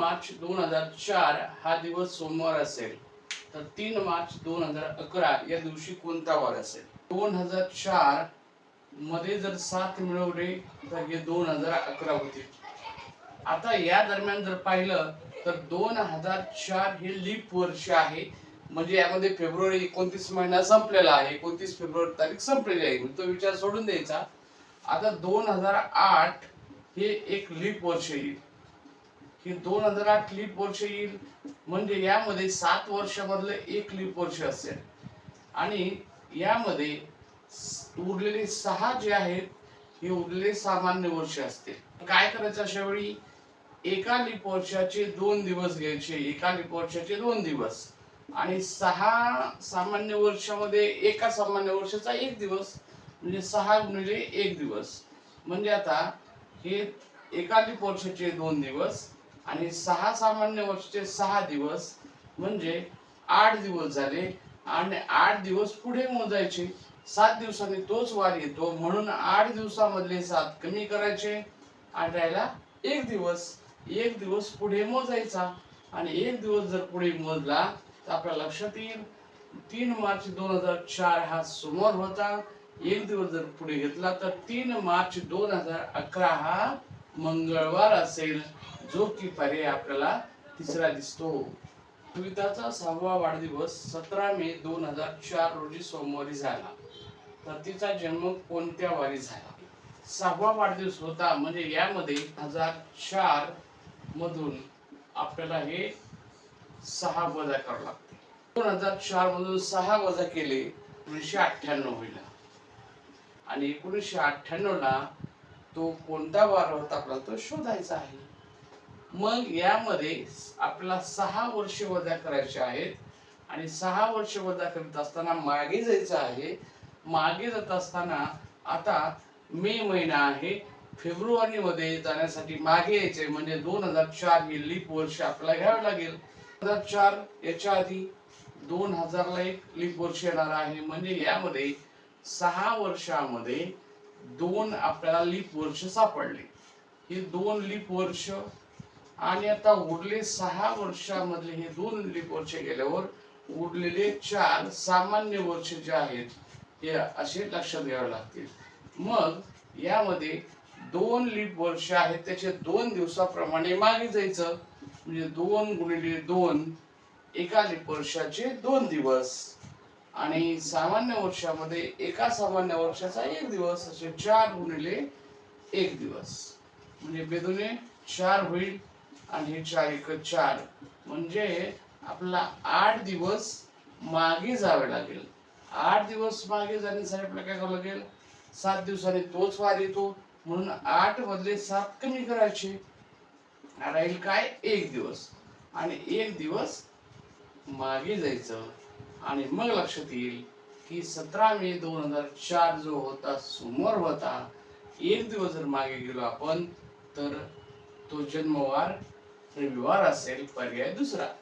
मार्च दोन हजार चार हा दिवस सोमवार असेल तर तीन मार्च दोन हजार अकरा या दिवशी कोणता वार असेल? दोन हजार चारमध्ये जर सात मिळवले तर हे दोन हजार अकरा होते आता या दरम्यान जर पाहिलं तर दोन हजार चार हे लीप वर्ष आहे. म्हणजे यामध्ये फेब्रुवारी एकोणतीस महिना संपलेला आहे. एकोणतीस फेब्रुवारी तारीख संपलेली आहे. तो विचार सोडून द्यायचा. आता दोन हजार आठ हे एक लीप वर्ष येईल. हे दोन हजार आठ लीप वर्ष येईल. म्हणजे यामध्ये सात वर्षामधलं एक लीप वर्ष असेल. आणि यामध्ये उरलेले सहा जे आहेत हे उरलेले सामान्य वर्ष असतील. काय करायचं अशा वेळी? एका लीप वर्षाचे दोन दिवस घ्यायचे. एका लीप वर्षाचे दोन दिवस. आणि सहा सामान्य वर्षामध्ये एका सामान्य वर्षाचा एक दिवस. म्हणजे सहा म्हणजे एक दिवस. म्हणजे आता हे एका लीप वर्षाचे दोन दिवस. आणि सहा सामान्य वर्षाचे सहा दिवस म्हणजे आठ दिवस झाले आणि आठ दिवस पुढे मोजायचे. सात दिवसांनी तोच वार येतो. म्हणून आठ दिवसामधले सात कमी करायचे आणि राहिला एक दिवस. एक दिवस पुढे मोजायचा आणि एक दिवस जर पुढे मोजला तर आपल्या लक्षात येईल तीन मार्च दोन हजार चार हा सोमवार होता. एक दिवस जर पुढे घेतला तर तीन मार्च दोन हजार अकरा हा मंगळवार असेल जो की पर्याय आपल्याला तिसरा दिसतो. कविताचा सहावा वाढदिवस सतरा मे दोन हजार चार रोजी सोमवारी झाला. तर तिचा जन्म कोणत्या वारी झाला? सहावा वाढदिवस होता म्हणजे यामध्ये हजार चार मधून आपल्याला हे सहा वजा करावं लागते. दोन हजार चार मधून सहा वजा केले एकोणीसशे अठ्ठ्याण्णव होईल. आणि एकोणीसशे अठ्ठ्याण्णवला तो कोणता वार होता आपला तो शोधायचा आहे. मग यामध्ये आपल्याला सहा वर्ष वजा करायचे आहेत आणि सहा वर्ष वजा करत असताना मागे जायचं आहे. मागे जात असताना आता मे महिना आहे. फेब्रुवारी मध्ये जाण्यासाठी मागे यायचे म्हणजे दोन हजार चार हे लीप वर्ष आपल्याला घ्यावं लागेल. दोन हजार चार याच्या आधी दोन हजारला एक लीप वर्ष येणार आहे. म्हणजे यामध्ये सहा वर्षामध्ये दोन आपल्याला लीप वर्ष सापडले. हे दोन लीप वर्ष आणि आता उरले सहा वर्षामधले हे दोन लीप वर्ष गेल्यावर उरलेले चार सामान्य वर्ष जे आहेत हे असे लक्षात घ्यावे लागतील. मग यामध्ये दोन लीप वर्ष आहेत त्याचे दोन दिवसाप्रमाणे मागे जायचं. म्हणजे दोन गुणिले दोन एका लीप वर्षाचे दोन दिवस. आणि सामान्य वर्षामध्ये एका सामान्य वर्षाचा एक दिवस असे चार गुणिले एक दिवस. म्हणजे बेदुने चार होईल आणि हे चार एक चार. म्हणजे आपला आठ दिवस मागे जावे लागेल. आठ दिवस मागे जाण्यासाठी आपल्याला काय करावं लागेल? सात दिवसांनी तोच वार येतो. म्हणून आठ मधले सात कमी करायचे. राहील काय? एक दिवस. आणि एक दिवस मागे जायचं. आणि मग लक्षात येईल की सतरा मे दोन हजार चार जो होता सोमवार होता एक दिवस जर मागे गेलो आपण तर तो जन्मवार रविवार असेल पर्याय दुसरा.